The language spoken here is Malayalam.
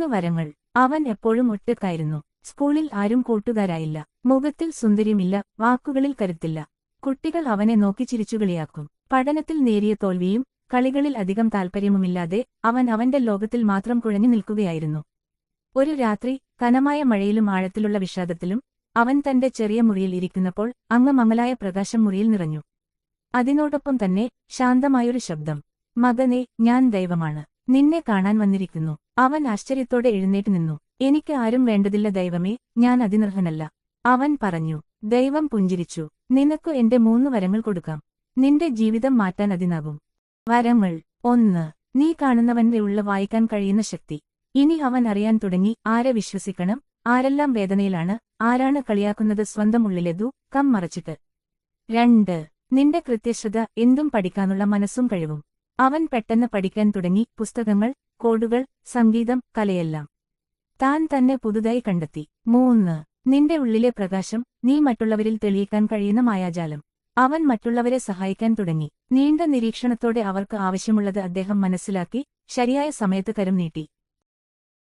മൂന്ന് വരങ്ങൾ. അവൻ എപ്പോഴും ഒറ്റക്കായിരുന്നു സ്കൂളിൽ ആരും കൂട്ടുകാരായില്ല. മുഖത്തിൽ സുന്ദര്യമില്ല. വാക്കുകളിൽ കരുത്തില്ല. കുട്ടികൾ അവനെ നോക്കി ചിരിച്ചുകളിയാക്കും. പഠനത്തിൽ നേരിയ തോൽവിയും കളികളിൽ അധികം താൽപ്പര്യവുമില്ലാതെ അവൻ അവന്റെ ലോകത്തിൽ മാത്രം കുഴഞ്ഞു നിൽക്കുകയായിരുന്നു. ഒരു രാത്രി കനമായ മഴയിലും ആഴത്തിലുള്ള വിഷാദത്തിലും അവൻ തന്റെ ചെറിയ മുറിയിൽ ഇരിക്കുന്നപ്പോൾ മമലായ പ്രകാശം മുറിയിൽ നിറഞ്ഞു. അതിനോടൊപ്പം തന്നെ ശാന്തമായൊരു ശബ്ദം. മകനെ ഞാൻ ദൈവമാണ്. നിന്നെ കാണാൻ വന്നിരിക്കുന്നു. അവൻ ആശ്ചര്യത്തോടെ എഴുന്നേറ്റ് നിന്നു. എനിക്ക് ആരും വേണ്ടതില്ല ദൈവമേ ഞാൻ അതിനർഹനല്ല. അവൻ പറഞ്ഞു ദൈവം പുഞ്ചിരിച്ചു. നിനക്ക് എന്റെ മൂന്ന് വരങ്ങൾ കൊടുക്കാം. നിന്റെ ജീവിതം മാറ്റാൻ അതിനാകും. വരങ്ങൾ. ഒന്ന്. നീ കാണുന്നവന്റെ ഉള്ള വായിക്കാൻ കഴിയുന്ന ശക്തി. ഇനി അവൻ അറിയാൻ തുടങ്ങി ആരെ വിശ്വസിക്കണം? ആരെല്ലാം വേദനയിലാണ്? ആരാണ് കളിയാക്കുന്നത്? സ്വന്തം ഉള്ളിലെതു കം മറച്ചിട്ട്. രണ്ട്. നിന്റെ കൃത്യശ്രത എന്തും പഠിക്കാനുള്ള മനസ്സും കഴിവും. അവൻ പെട്ടെന്ന് പഠിക്കാൻ തുടങ്ങി പുസ്തകങ്ങൾ കോഡുകൾ സംഗീതം കലയെല്ലാം. താൻ തന്നെ പുതുതായി കണ്ടെത്തി. മൂന്ന് നിന്റെ ഉള്ളിലെ പ്രകാശം നീ മറ്റുള്ളവരിൽ തെളിയിക്കാൻ കഴിയുന്ന മായാജാലം. അവൻ മറ്റുള്ളവരെ സഹായിക്കാൻ തുടങ്ങി. നീണ്ട നിരീക്ഷണത്തോടെ അവർക്ക് ആവശ്യമുള്ളത് അദ്ദേഹം മനസ്സിലാക്കി ശരിയായ സമയത്ത് കരം നീട്ടി.